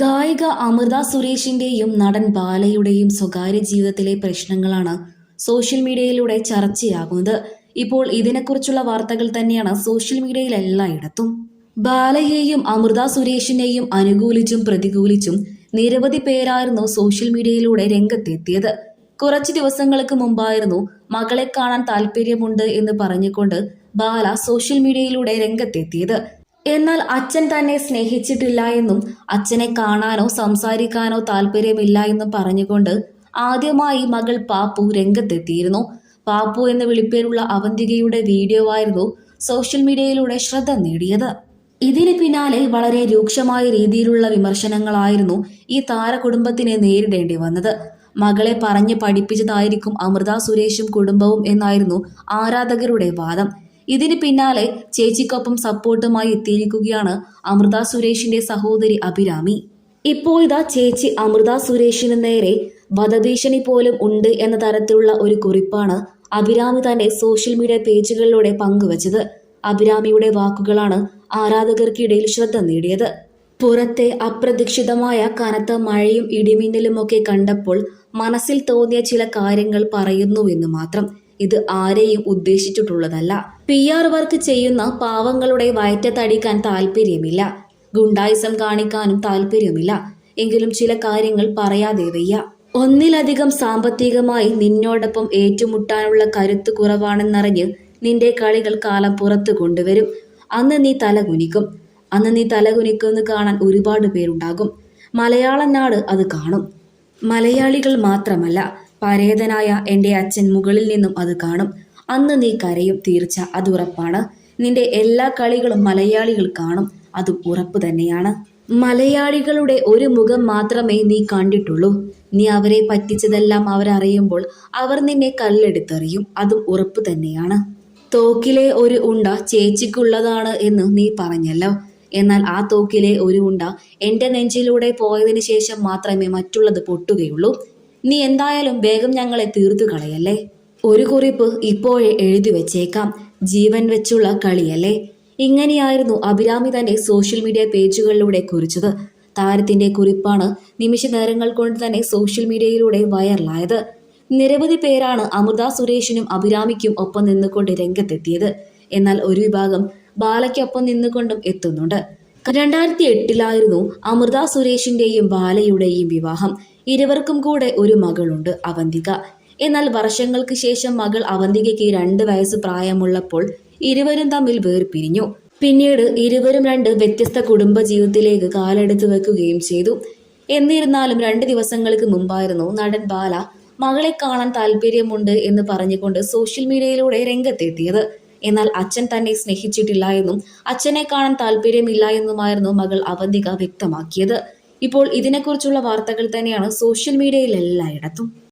ഗായിക അമൃത സുരേഷിന്റെയും നടൻ ബാലയുടെയും സ്വകാര്യ ജീവിതത്തിലെ പ്രശ്നങ്ങളാണ് സോഷ്യൽ മീഡിയയിലൂടെ ചർച്ചയാകുന്നത്. ഇപ്പോൾ ഇതിനെക്കുറിച്ചുള്ള വാർത്തകൾ തന്നെയാണ് സോഷ്യൽ മീഡിയയിൽ എല്ലായിടത്തും. ബാലയെയും അമൃത സുരേഷിനെയും അനുകൂലിച്ചും പ്രതികൂലിച്ചും നിരവധി പേരായിരുന്നു സോഷ്യൽ മീഡിയയിലൂടെ രംഗത്തെത്തിയത്. കുറച്ച് ദിവസങ്ങൾക്ക് മുമ്പായിരുന്നു മകളെ കാണാൻ താല്പര്യമുണ്ട് എന്ന് പറഞ്ഞുകൊണ്ട് ബാല സോഷ്യൽ മീഡിയയിലൂടെ രംഗത്തെത്തിയത്. എന്നാൽ അച്ഛൻ തന്നെ സ്നേഹിച്ചിട്ടില്ല എന്നും അച്ഛനെ കാണാനോ സംസാരിക്കാനോ താല്പര്യമില്ല എന്നും പറഞ്ഞുകൊണ്ട് ആദ്യമായി മകൾ പാപ്പു രംഗത്തെത്തിയിരുന്നു. പാപ്പു എന്ന വിളിപ്പേരുള്ള അവന്തികയുടെ വീഡിയോ ആയിരുന്നു സോഷ്യൽ മീഡിയയിലൂടെ ശ്രദ്ധ നേടിയത്. ഇതിന് പിന്നാലെ വളരെ രൂക്ഷമായ രീതിയിലുള്ള വിമർശനങ്ങളായിരുന്നു ഈ താരകുടുംബത്തിനെ നേരിടേണ്ടി വന്നത്. മകളെ പറഞ്ഞ് പഠിപ്പിച്ചതായിരിക്കും അമൃത സുരേഷും കുടുംബവും എന്നായിരുന്നു ആരാധകരുടെ വാദം. ഇതിന് പിന്നാലെ ചേച്ചിക്കൊപ്പം സപ്പോർട്ടുമായി എത്തിയിരിക്കുകയാണ് അമൃത സുരേഷിന്റെ സഹോദരി അഭിരാമി. ഇപ്പോൾ ഇതാ ചേച്ചി അമൃത സുരേഷിന് നേരെ വധഭീഷണി പോലും ഉണ്ട് എന്ന തരത്തിലുള്ള ഒരു കുറിപ്പാണ് അഭിരാമി തന്റെ സോഷ്യൽ മീഡിയ പേജുകളിലൂടെ പങ്കുവച്ചത്. അഭിരാമിയുടെ വാക്കുകളാണ് ആരാധകർക്കിടയിൽ ശ്രദ്ധ നേടിയത്. പുറത്തെ അപ്രതീക്ഷിതമായ കനത്ത മഴയും ഇടിമിന്നലുമൊക്കെ കണ്ടപ്പോൾ മനസ്സിൽ തോന്നിയ ചില കാര്യങ്ങൾ പറയുന്നുവെന്ന് മാത്രം ഇത് ആരെയും ഉദ്ദേശിച്ചിട്ടുള്ളതല്ല. പി ആർ വർക്ക് ചെയ്യുന്ന പാവങ്ങളുടെ വയറ്റത്തടിക്കാൻ താല്പര്യമില്ല ഗുണ്ടായിസം കാണിക്കാനും താല്പര്യമില്ല എങ്കിലും ചില കാര്യങ്ങൾ പറയാതെ വയ്യ. ഒന്നിലധികം സാമ്പത്തികമായി നിന്നോടൊപ്പം ഏറ്റുമുട്ടാനുള്ള കരുത്ത് കുറവാണെന്നറിഞ്ഞ് നിന്റെ കളികൾ കാലം പുറത്തു കൊണ്ടുവരും. അന്ന് നീ തലകുനിക്കും. അന്ന് നീ തലകുനിക്കുമെന്ന് കാണാൻ ഒരുപാട് പേരുണ്ടാകും. മലയാളനാട് അത് കാണും. മലയാളികൾ മാത്രമല്ല പരേതനായ എന്റെ അച്ഛൻ മുകളിൽ നിന്നും അത് കാണും. അന്ന് നീ കരയും തീർച്ച അത് ഉറപ്പാണ്. നിന്റെ എല്ലാ കളികളും മലയാളികൾ കാണും അത് ഉറപ്പ് തന്നെയാണ്. മലയാളികളുടെ ഒരു മുഖം മാത്രമേ നീ കണ്ടിട്ടുള്ളൂ. നീ അവരെ പറ്റിച്ചതെല്ലാം അവരറിയുമ്പോൾ അവർ നിന്നെ കല്ലെടുത്തെറിയും അതും ഉറപ്പ് തന്നെയാണ്. തോക്കിലെ ഒരു ഉണ്ട ചേച്ചിക്കുള്ളതാണ് എന്ന് നീ പറഞ്ഞല്ലോ. എന്നാൽ ആ തോക്കിലെ ഒരു ഉണ്ട എന്റെ നെഞ്ചിലൂടെ പോയതിനു ശേഷം മാത്രമേ മറ്റുള്ളത് പൊട്ടുകയുള്ളൂ. നീ എന്തായാലും വേഗം ഞങ്ങളെ തീർത്തു കളയല്ലേ? ഒരു കുറിപ്പ് ഇപ്പോഴേ എഴുതി വെച്ചേക്കാം. ജീവൻ വെച്ചുള്ള കളിയല്ലേ? ഇങ്ങനെയായിരുന്നു അഭിരാമി തന്റെ സോഷ്യൽ മീഡിയ പേജുകളിലൂടെ കുറിച്ചത്. താരത്തിന്റെ കുറിപ്പാണ് നിമിഷ നേരങ്ങൾ കൊണ്ട് തന്നെ സോഷ്യൽ മീഡിയയിലൂടെ വൈറലായത്. നിരവധി പേരാണ് അമൃത സുരേഷിനും അഭിരാമിക്കും ഒപ്പം നിന്നുകൊണ്ട് രംഗത്തെത്തിയത്. എന്നാൽ ഒരു വിഭാഗം ബാലയ്ക്കൊപ്പം നിന്നുകൊണ്ടും എത്തുന്നുണ്ട്. രണ്ടായിരത്തി എട്ടിലായിരുന്നു അമൃത സുരേഷിന്റെയും ബാലയുടെയും വിവാഹം. ഇരുവർക്കും കൂടെ ഒരു മകളുണ്ട് അവന്തിക. എന്നാൽ വർഷങ്ങൾക്ക് ശേഷം മകൾ അവന്തികയ്ക്ക് രണ്ട് വയസ്സ് പ്രായമുള്ളപ്പോൾ ഇരുവരും തമ്മിൽ വേർപിരിഞ്ഞു. പിന്നീട് ഇരുവരും രണ്ട് വ്യത്യസ്ത കുടുംബ ജീവിതത്തിലേക്ക് കാലെടുത്തു വെക്കുകയും ചെയ്തു. എന്നിരുന്നാലും രണ്ട് ദിവസങ്ങൾക്ക് മുമ്പായിരുന്നു നടൻ ബാല മകളെ കാണാൻ താല്പര്യമുണ്ട് എന്ന് പറഞ്ഞുകൊണ്ട് സോഷ്യൽ മീഡിയയിലൂടെ രംഗത്തെത്തിയത്. എന്നാൽ അച്ഛൻ തന്നെ സ്നേഹിച്ചിട്ടില്ല എന്നും അച്ഛനെ കാണാൻ താല്പര്യമില്ല എന്നുമായിരുന്നു മകൾ അവന്തിക വ്യക്തമാക്കിയത്. ഇപ്പോൾ ഇതിനെക്കുറിച്ചുള്ള വാർത്തകൾ തന്നെയാണ് സോഷ്യൽ മീഡിയയിൽ എല്ലായിടത്തും.